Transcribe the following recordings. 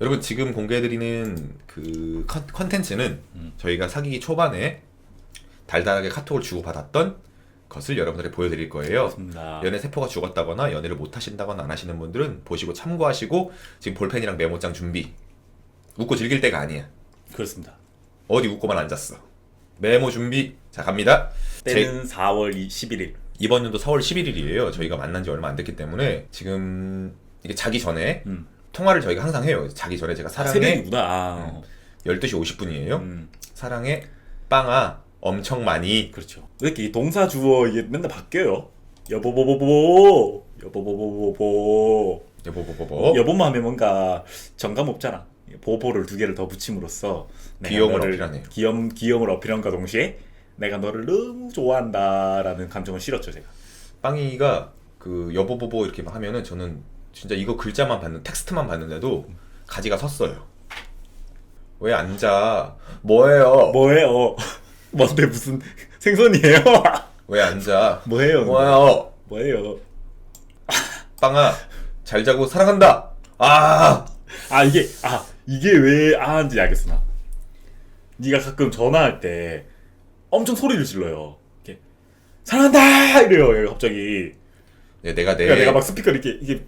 여러분 지금 공개해드리는 그 컨- 컨텐츠는 음. 저희가 사귀기 초반에 달달하게 카톡을 주고받았던 것을 여러분들에게 보여드릴 거예요. 맞습니다. 연애 세포가 죽었다거나 연애를 못 하신다거나 안 하시는 분들은 보시고 참고하시고 지금 볼펜이랑 메모장 준비. 웃고 즐길 때가 아니야. 그렇습니다. 어디 웃고만 앉았어. 메모 준비. 자 갑니다. 제- 때는 4월 11일. 이번 연도 4월 11일이에요. 저희가 만난 지 얼마 안 됐기 때문에 지금 이게 자기 전에 음. 통화를 저희가 항상 해요. 자기 전에 제가 아, 사랑해 새벽이구나. 아, 12시 50분이에요. 음, 사랑해 빵아 엄청 많이 그렇죠. 왜 이렇게 이 동사 주어 이게 맨날 바뀌어요? 여보보보보 여보보보보보 여보보보보 여보만 하면 뭔가 정감 없잖아. 보보를 두 개를 더 붙임으로써 내가 귀여움을 너를- 어필하네요. 귀염 귀염을 어필함과 동시에 내가 너를 너무 좋아한다라는 감정을 실었죠 제가. 빵이가 그 여보보보 이렇게 막 하면은 저는 진짜 이거 글자만 봤는 텍스트만 봤는데도 가지가 섰어요. 왜 앉아? 뭐예요? 뭐예요? 뭔데 무슨 생선이에요? 왜 앉아? 뭐예요? 뭐예요? 뭐예요? 빵아 잘 자고 사랑한다. 아 아 이게 아 이게 왜 아인지 알겠어 나. 네가 가끔 전화할 때 엄청 소리를 질러요. 이렇게 사랑한다 이래요. 얘가 갑자기. 네, 내가 내 그러니까 내가 막 스피커 이렇게 이게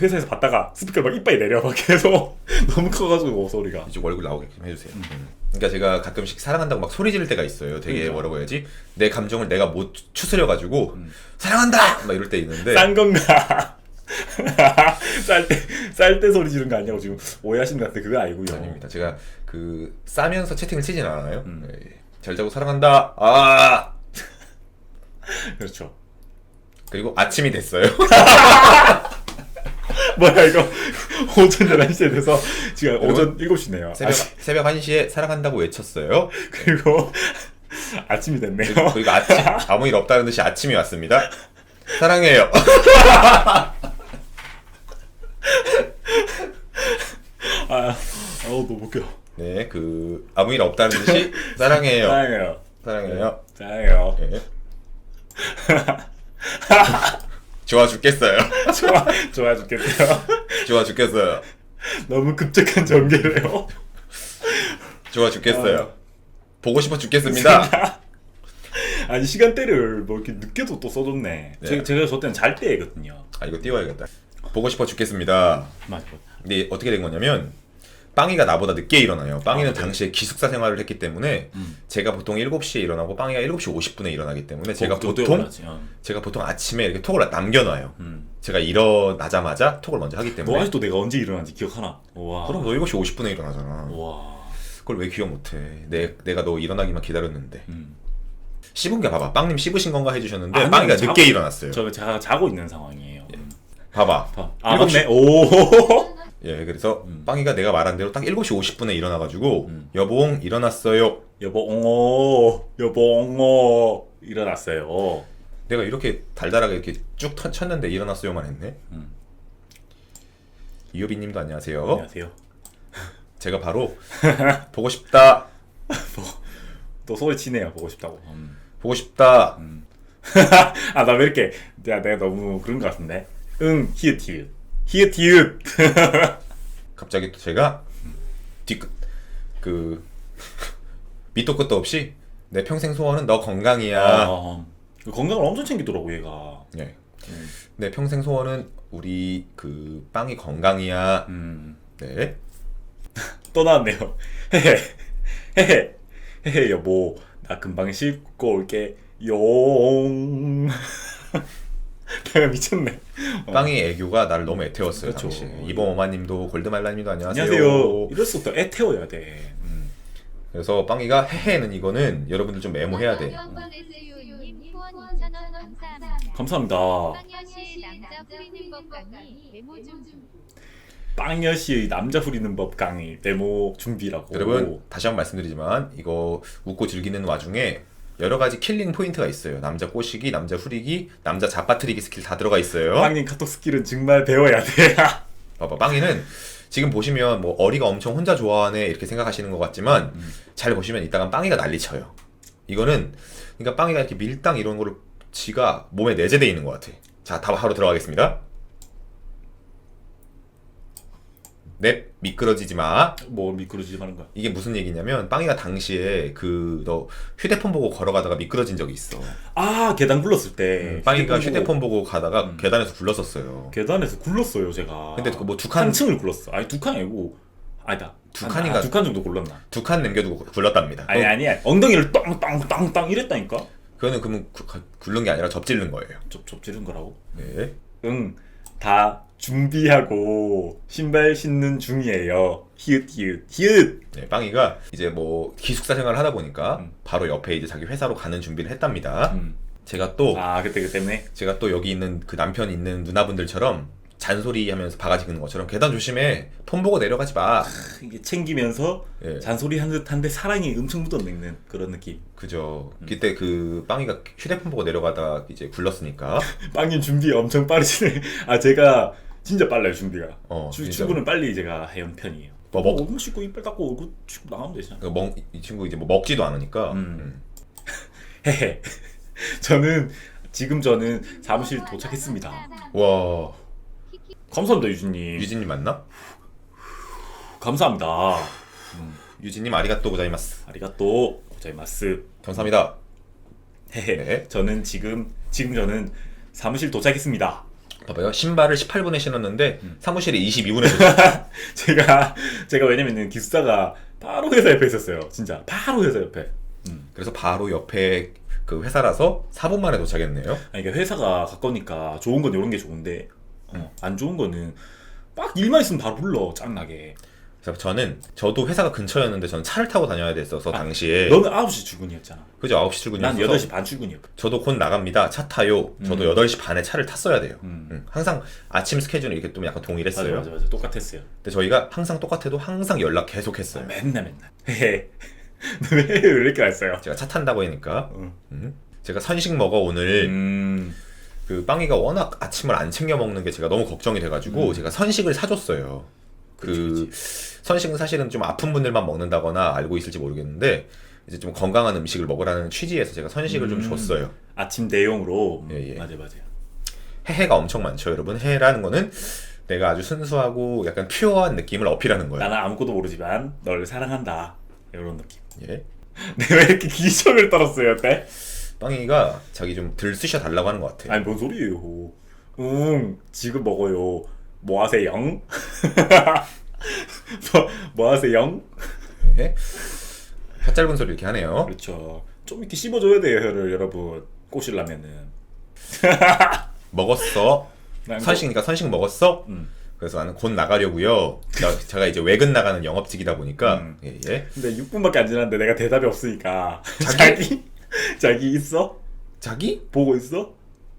회사에서 받다가 스피커 막 이빨이 내려 막 계속 너무 커가지고 소리가. 이쪽 얼굴 나오게 좀 해주세요. 음. 그러니까 제가 가끔씩 사랑한다고 막 소리 지를 때가 있어요. 되게 그러니까. 뭐라고 해야지? 내 감정을 내가 못 추스려 가지고 음. 사랑한다 막 이럴 때 있는데 싼 건가? 쌀때 쌀때 소리 지른 거 아니냐고 지금 오해하시는 것 같은데 그거 아니고요. 아닙니다. 제가 그 싸면서 채팅을 치진 않아요. 음. 네. 잘 자고 사랑한다. 아 그렇죠. 그리고 아침이 됐어요. 뭐야 이거 오전 11시에 돼서 지금 오전 7시네요. 새벽 새벽 1시에 사랑한다고 외쳤어요. 그리고 아침이 됐네요. 그리고 아침 아무 일 없다는 듯이 아침이 왔습니다. 사랑해요. 아, 아우 너무 웃겨. 네, 그 아무 일 없다는 듯이 사랑해요. 사랑해요. 사랑해요. 사랑해요. 네. 좋아 죽겠어요. 좋아, 좋아 죽겠어요. 좋아 죽겠어요. 너무 급작한 전개래요. 좋아 죽겠어요. 아. 보고 싶어 죽겠습니다. 아니 시간대를 뭐 이렇게 늦게도 또 써줬네. 네. 제가, 제가 저 때는 잘 때거든요. 아 이거 띄워야겠다. 보고 싶어 죽겠습니다. 맞아. 근데 어떻게 된 거냐면 빵이가 나보다 늦게 일어나요. 빵이는 아? 당시에 기숙사 생활을 했기 때문에 음. 제가 보통 7시에 일어나고 빵이가 7시 50분에 일어나기 때문에 제가 보통 어. 제가 보통 아침에 이렇게 톡을 남겨놔요. 음. 제가 일어나자마자 톡을 먼저 하기 너 때문에 아직도 내가 언제 일어났는지 기억하나? 와. 그럼 너 7시 50분에 일어나잖아. 와. 그걸 왜 기억 못해? 내, 내가 너 일어나기만 기다렸는데 음. 씹은 게 봐봐. 빵님 씹으신 건가 해주셨는데 아니요, 빵이가 자고- 늦게 일어났어요. 저 제가 자고 있는 상황이에요. 음. 봐봐. 봐. 아 일곱 시- 맞네. 오. 예, 그래서 음. 빵이가 내가 말한 대로 딱 7시 50분에 일어나가지고 음. 여봉 일어났어요. 여보 옹어 일어났어요. 내가 이렇게 달달하게 이렇게 쭉 터- 쳤는데 일어났어요만 했네. 음. 이효빈님도 안녕하세요. 안녕하세요. 제가 바로 보고 싶다, 또 소리 치네요. 보고 싶다고. 음. 보고 싶다. 아 나 왜 이렇게 야 내가 너무 그런 것 같은데. 응 히읗 히읗 히읗 히읗. 갑자기 또 제가 뒤끝 그 밑도 끝도 없이 내 평생 소원은 너 건강이야. 아, 건강을 엄청 챙기더라고 얘가. 예. 음. 내 평생 소원은 우리 그 빵이 건강이야. 음. 네. 또 나왔네요. 헤헤 헤헤 헤헤 여보 나 금방 씻고 올게 용. 내가 미쳤네. 어. 빵이 애교가 나를 너무 애태웠어요 그렇죠. 당시에. 이범 어마님도 골드말라님도 안녕하세요. 안녕하세요. 이럴수록 더애 태워야 돼. 음. 그래서 빵이가 헤헤는 이거는 여러분들 좀 메모해야 돼. 영광레스유님 후원 2,000원 감사합니다. 빵여시의 남자 법 강의 메모 후리는 법 강의 데모 준비라고. 여러분 다시 한 번 말씀드리지만 이거 웃고 즐기는 와중에 여러 가지 킬링 포인트가 있어요. 남자 꼬시기, 남자 후리기, 남자 잡아뜨리기 스킬 다 들어가 있어요. 빵님 카톡 스킬은 정말 배워야 돼. 봐봐, 빵이는 지금 보시면 뭐 어리가 엄청 혼자 좋아하네 이렇게 생각하시는 것 같지만 음. 잘 보시면 이따가 빵이가 난리 쳐요. 이거는 그러니까 빵이가 이렇게 밀당 이런 거를 지가 몸에 내재돼 있는 것 같아. 자, 다 바로 들어가겠습니다. 넵 미끄러지지 마. 뭐 미끄러지지 마는 거야. 이게 무슨 얘기냐면 빵이가 당시에 그 너 휴대폰 보고 걸어가다가 미끄러진 적이 있어. 아 계단 굴렀을 때 빵이가 보고 휴대폰 보고 가다가 음. 계단에서 굴렀었어요. 계단에서 굴렀어요 제가. 근데 그 뭐 두 칸, 한 층을 굴렀어. 아니 두칸 아니고 아니다. 두 한- 칸인가? 아, 두칸 정도 굴렀나? 두 칸 남겨두고 굴렀답니다. 아니 어, 아니야. 엉덩이를 땅땅땅땅 이랬다니까. 그거는 그러면 구- 가- 굴른 게 아니라 접질른 거예요. 접 접지른 거라고? 네. 응. 다 준비하고 신발 신는 중이에요. 히읗 히읗 히읗. 네, 빵이가 이제 뭐 기숙사 생활을 하다 보니까 음. 바로 옆에 이제 자기 회사로 가는 준비를 했답니다. 음. 제가 또 아 그때 그 때문에 제가 또 여기 있는 그 남편 있는 누나분들처럼 잔소리 하면서 바가지 긁는 것처럼 계단 조심해 폰 보고 내려가지 마. 이게 챙기면서 예. 잔소리 한 듯한데 사랑이 엄청 묻어내는 그런 느낌. 그죠. 그때 그 빵이가 휴대폰 보고 내려가다 이제 굴렀으니까. 빵님 준비 엄청 빠르시네. 아 제가 진짜 빨라요 준비가. 어, 주, 진짜. 출근은 빨리 제가 해온 편이에요. 뭐 먹- 얼굴 씻고 이빨 닦고 얼굴 씻고 나가면 되잖아. 그 먹, 이 친구 이제 뭐 먹지도 않으니까. 음. 음. 헤헤. 저는 지금 저는 사무실 도착했습니다. 와 감사합니다 유진님. 유진님 맞나? 감사합니다. 유진님 아리가또 고자이마스. 아리가또 고자이마스. 감사합니다. 네. 저는 지금 지금 저는 사무실 도착했습니다. 봐봐요. 신발을 18분에 신었는데 음. 사무실에 22분에 줬어요. 제가 제가 왜냐면은 기숙사가 바로 회사 옆에 있었어요. 진짜 바로 회사 옆에. 그래서 바로 옆에 그 회사라서 4분 만에 도착했네요. 아니 그러니까 회사가 가까우니까 좋은 건 이런 게 좋은데 어, 안 좋은 거는 막 일만 있으면 바로 불러 짱나게. 그래서 저는 저도 회사가 근처였는데 저는 차를 타고 다녀야 됐어서 당시에 너는 9시 출근이었잖아. 그죠 9시 출근이었어서 난 8시 반 출근이었거든. 저도 곧 나갑니다. 차 타요. 저도 음. 8시 반에 차를 탔어야 돼요. 음. 음, 항상 아침 스케줄이 이렇게 좀 약간 맞아 동일했어요. 맞아 맞아 똑같았어요. 근데 저희가 항상 똑같아도 항상 연락 계속 아, 했어요. 맨날 맨날. 헤헤. 너왜 이렇게 왔어요? 제가 차 탄다고 하니까 응. 음. 제가 선식 먹어 오늘 음. 그 빵이가 워낙 아침을 안 챙겨 먹는 게 제가 너무 걱정이 돼가지고 음. 제가 선식을 사줬어요. 그 그치, 선식은 사실은 좀 아픈 분들만 먹는다거나 알고 있을지 모르겠는데 이제 좀 건강한 음식을 먹으라는 취지에서 제가 선식을 좀 음. 줬어요. 아침 대용으로. 예, 예. 맞아 맞아. 해해가 엄청 많죠, 여러분. 해해라는 거는 내가 아주 순수하고 약간 퓨어한 느낌을 어필하는 거예요. 나는 아무것도 모르지만 널 사랑한다. 이런 느낌. 예. 내가 왜 이렇게 기적을 떨었어요, 때? 빵이가 자기 좀들 쑤셔 달라고 하는 것 같아. 아니 뭔 소리예요? 응 지금 먹어요. 뭐 하세요? 뭐, 뭐 하세요? 예. 혀 짧은 소리 이렇게 하네요. 그렇죠. 좀 이렇게 씹어줘야 돼요 혀를 여러분 꼬시려면은. 먹었어. 난 선식이니까 선식 먹었어. 음. 그래서 나는 곧 나가려고요. 나- 제가 이제 외근 나가는 영업직이다 보니까 음. 예, 예. 근데 6분밖에 안 지났는데 내가 대답이 없으니까 자기 자기 있어? 자기? 보고 있어?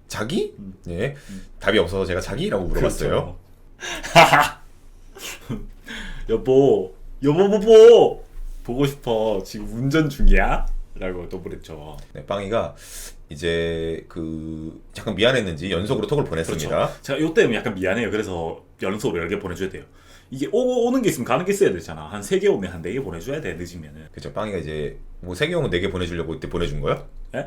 자기? 음. 예. 답이 없어서 제가 자기라고 물어봤어요. 그렇죠. 여보, 여보 보보 보고 싶어. 지금 운전 중이야? 라고 또 그랬죠. 네, 빵이가 이제 그 잠깐 미안했는지 연속으로 톡을 보냈습니다. 그렇죠. 제가 요 때문에 약간 미안해요. 그래서 연속으로 여러 개 보내줘야 돼요. 이게 오고 오는 게 있으면 가는 게 있어야 되잖아. 한 세 개 오면 한 네 개 보내줘야 돼. 늦으면은. 그죠 빵이가 이제 뭐 세계용은 4개 보내주려고 이때 보내준 거야? 에?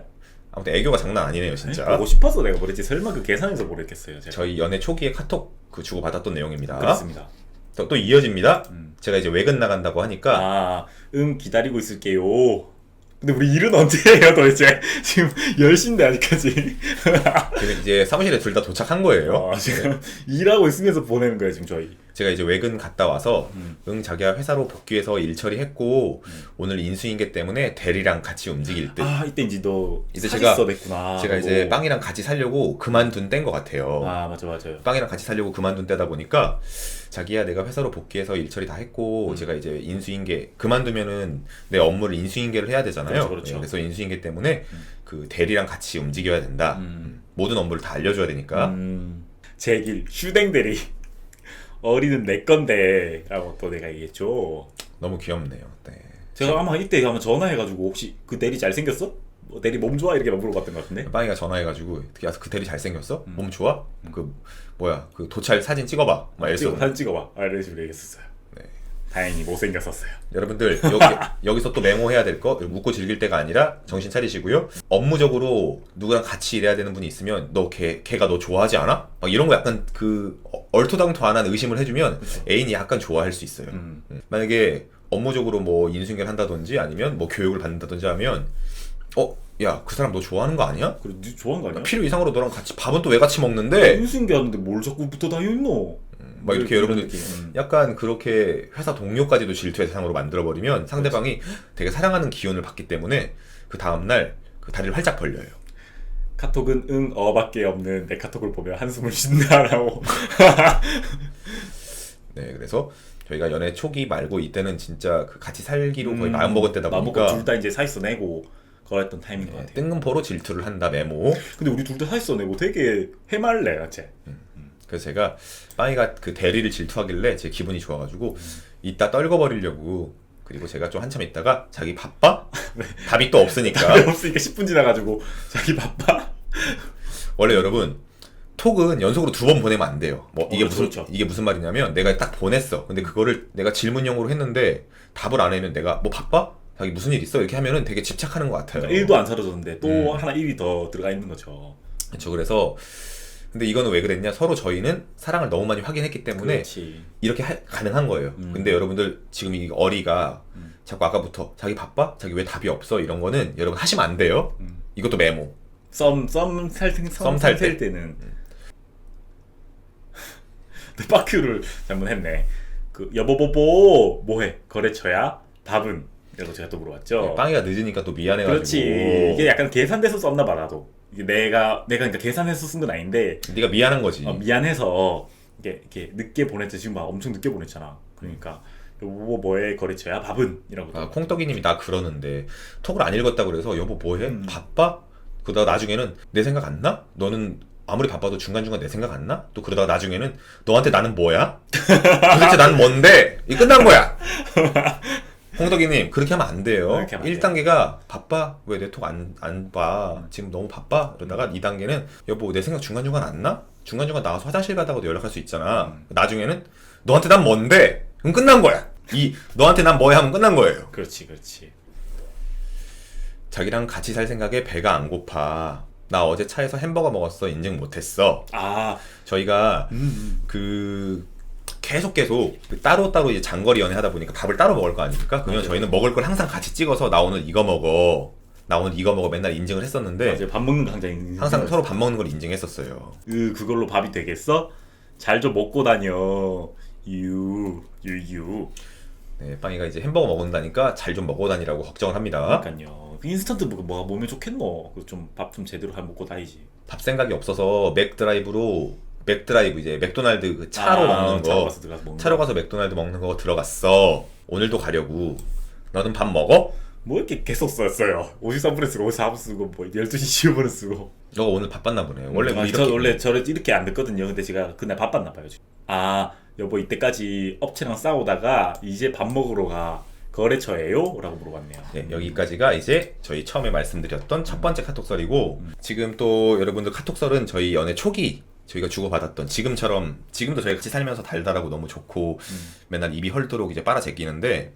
아무튼 애교가 장난 아니네요 진짜 보고 싶어서 내가 보냈지. 설마 그 계산해서 보냈겠어요. 제가. 저희 연애 초기에 카톡 그 주고 받았던 내용입니다 그렇습니다. 또, 또 이어집니다 음. 제가 이제 외근 나간다고 하니까 아, 응 기다리고 있을게요. 근데 우리 일은 언제 해요 도대체? 지금 10시인데 아직까지. 지금 이제 사무실에 둘 다 도착한 거예요 어, 지금 일하고 있으면서 보내는 거예요 지금 저희. 제가 이제 외근 갔다 와서 음. 응 자기야 회사로 복귀해서 일 처리했고 오늘 인수인계 때문에 대리랑 같이 움직일 듯 아 이때 이제 너 이제 제가- 제가 냈구나. 제가 이제 빵이랑 같이 살려고 그만둔 때인 것 같아요 아 맞아 맞아요. 빵이랑 같이 살려고 그만둔 때다 보니까 자기야 내가 회사로 복귀해서 일 처리 다 음. 했고 제가 이제 인수인계 그만두면은 내 업무를 인수인계를 해야 되잖아요. 그렇죠, 그렇죠. 예, 그래서 인수인계 때문에 그 대리랑 같이 움직여야 된다. 음. 모든 업무를 다 알려줘야 되니까 음, 제길 슈댕 대리 어린은 내 건데라고 또 내가 얘기했죠. 너무 귀엽네요. 네. 제가 아마 이때 아마 전화해가지고 혹시 그 대리 잘 생겼어? 뭐 대리 몸 좋아 이렇게 물어봤던 것 같은데. 빵이가 전화해가지고 야그 대리 잘 생겼어? 음. 몸 좋아? 그 뭐야 그 도찰 사진 찍어봐. 막 이랬어. 사진 찍어봐. 아, 이런 식으로 얘기했었어요. 네. 다행히 못생겼었어요. 여러분들 여기, 여기 서 또 메모해야 될 거 묻고 즐길 때가 아니라 정신 차리시고요. 업무적으로 누구랑 같이 일해야 되는 분이 있으면 너 걔 걔가 너 좋아하지 않아? 막 이런 거 약간 그 어- 얼토당토 안 한 의심을 해주면 애인이 약간 좋아할 수 있어요. 음. 음. 만약에 업무적으로 뭐 인수인계를 한다든지 아니면 뭐 교육을 받는다든지 하면 어? 야 그 사람 너 좋아하는 거 아니야? 그래, 니 좋아한 거 아니야? 필요 이상으로 너랑 같이 밥은 또 왜 같이 먹는데? 인수인계 하는데 뭘 자꾸 붙어 다녀 있노? 막 이렇게 이런 여러분들 느낌. 음. 약간 그렇게 회사 동료까지도 질투의 대상으로 만들어버리면 상대방이 되게 사랑하는 기운을 받기 때문에 그 다음날 그 다리를 활짝 벌려요. 카톡은 응 어밖에 없는 내 카톡을 보면 한숨을 쉰다라고. 네, 그래서 저희가 연애 초기 말고 이때는 진짜 그 같이 살기로 거의 음, 마음 먹을 때다 마음 먹고 보니까 둘다 이제 사이스 내고 그랬던 것 네, 같아요. 뜬금포로 질투를 한다 메모. 근데 우리 둘 다 사이스 내고 되게 해말래 어째. 그래서 제가 빵이가 그 대리를 질투하길래 제 기분이 좋아가지고 이따 떨궈버리려고 그리고 제가 좀 한참 있다가 자기 바빠? 답이 또 없으니까 없으니까 10분 지나가지고 자기 바빠. 원래 여러분 톡은 연속으로 두 번 보내면 안 돼요. 뭐 이게 어, 무슨 그렇죠. 이게 무슨 말이냐면 내가 딱 보냈어. 근데 그거를 내가 질문용으로 했는데 답을 안 하면 내가 뭐 바빠? 자기 무슨 일 있어? 이렇게 하면은 되게 집착하는 것 같아요. 그러니까 1도 안 사라졌는데 또 음. 하나 1이 더 들어가 있는 거죠. 그렇죠. 그래서 근데 이거는 왜 그랬냐? 서로 저희는 사랑을 너무 많이 확인했기 때문에 그렇지. 이렇게 하- 가능한 거예요. 음. 근데 여러분들 지금 이 어리가 음. 자꾸 아까부터 자기 바빠? 자기 왜 답이 없어? 이런 거는 여러분 하시면 안 돼요. 음. 이것도 메모. 썸썸살 때, 썸살 살 때. 때는 내 빠큐를 잘못했네. 그 여보보보 뭐해 거래처야? 답은 이라고 제가 또 물어봤죠. 네, 빵이가 늦으니까 또 미안해가지고. 그렇지. 이게 약간 계산돼서 썼나 봐 나도. 이게 내가 내가 그러니까 계산해서 쓴 건 아닌데 네가 미안한 거지. 어, 미안해서 이게 이렇게 늦게 보냈지 지금 막 엄청 늦게 보냈잖아. 그러니까 여보 뭐해 거래처야? 밥은 이라고. 아, 콩떡이님이 나 그러는데 톡을 안 읽었다고 그래서 여보 뭐해? 음. 바빠? 그러다가 나중에는 내 생각 안 나? 너는 아무리 바빠도 중간중간 내 생각 안 나? 또 그러다가 나중에는 너한테 나는 뭐야? 도대체 나는 뭔데? 이 끝난 거야. 콩떡이님 그렇게 하면 안 돼요. 그렇게 하면 안 1단계가 바빠? 왜 내 톡 안 안 봐? 지금 너무 바빠? 그러다가 2단계는 여보 내 생각 중간중간 안 나? 중간중간 나와서 화장실 가다가도 연락할 수 있잖아. 음. 나중에는 너한테 난 뭔데? 그럼 끝난 거야. 이 너한테 난 뭐야 하면 끝난 거예요. 그렇지 그렇지. 자기랑 같이 살 생각에 배가 안 고파. 나 어제 차에서 햄버거 먹었어. 인증 못했어. 아 저희가 음, 그 계속 계속 그 따로 따로 이제 장거리 연애 하다 보니까 밥을 따로 먹을 거 아닙니까? 그러면 맞아요. 저희는 먹을 걸 항상 같이 찍어서 나 오늘 이거 먹어. 나 오늘 이거 먹어. 맨날 인증을 했었는데 맞아요. 밥 먹는 거 항상 네. 항상 서로 밥 먹는 걸 인증했었어요. 으 그걸로 밥이 되겠어? 잘 좀 먹고 다녀. 유 유 유. 네, 빵이가 이제 햄버거 먹는다니까 잘 좀 먹어 다니라고 걱정을 합니다. 그러니까요. 인스턴트 뭐, 뭐 몸에 좋겠노? 좀밥 좀 제대로 할 먹고 다니지. 밥 생각이 없어서 맥 드라이브로 맥드라이브 이제 맥도날드 그 차로 먹는 거 아, 차로 가서 들어가서 먹는 차로 거. 가서 맥도날드 먹는 거 들어갔어. 오늘도 가려고. 너는 밥 먹어? 뭐 이렇게 계속 썼어요. 53분에 쓰고 54분 쓰고 뭐 12시 15분에 쓰고. 너가 오늘 바빴나 보네. 원래 뭐 아, 이렇게 저 원래 저를 이렇게 안 듣거든요. 근데 제가 그날 바빴나 봐요. 지금. 아 여보 이때까지 업체랑 싸우다가 이제 밥 먹으러 가 거래처예요? 라고 물어봤네요. 네, 여기까지가 이제 저희 처음에 말씀드렸던 첫 번째 카톡설이고 지금 또 여러분들 카톡설은 저희 연애 초기 저희가 주고받았던 지금처럼 지금도 저희 같이 살면서 달달하고 너무 좋고 음. 맨날 입이 헐도록 이제 빨아 제끼는데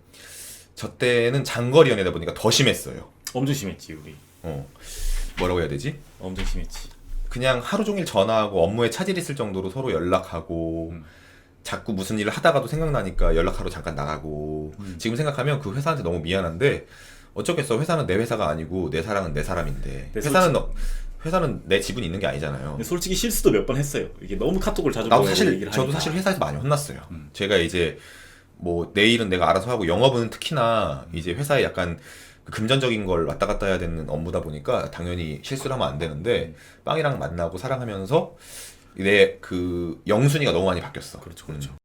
저 때는 장거리 연애다 보니까 더 심했어요. 엄청 심했지 우리. 어. 뭐라고 해야 되지? 엄청 심했지. 그냥 하루 종일 전화하고 업무에 차질 있을 정도로 서로 연락하고 음. 자꾸 무슨 일을 하다가도 생각나니까 연락하러 잠깐 나가고 음. 지금 생각하면 그 회사한테 너무 미안한데 어쩌겠어 회사는 내 회사가 아니고 내 사랑은 내 사람인데 네, 회사는 너- 회사는 내 지분이 있는 게 아니잖아요. 근데 솔직히 실수도 몇 번 했어요. 이게 너무 카톡을 자주 나도 보내고 사실 얘기를 저도 하니까. 사실 회사에서 많이 혼났어요. 음. 제가 이제 뭐 내일은 내가 알아서 하고 영업은 특히나 이제 회사에 약간 그 금전적인 걸 왔다 갔다 해야 되는 업무다 보니까 당연히 실수를 하면 안 되는데 음. 빵이랑 만나고 사랑하면서 내 그 영순이가 너무 많이 바뀌었어. 그렇죠, 그렇죠. 음.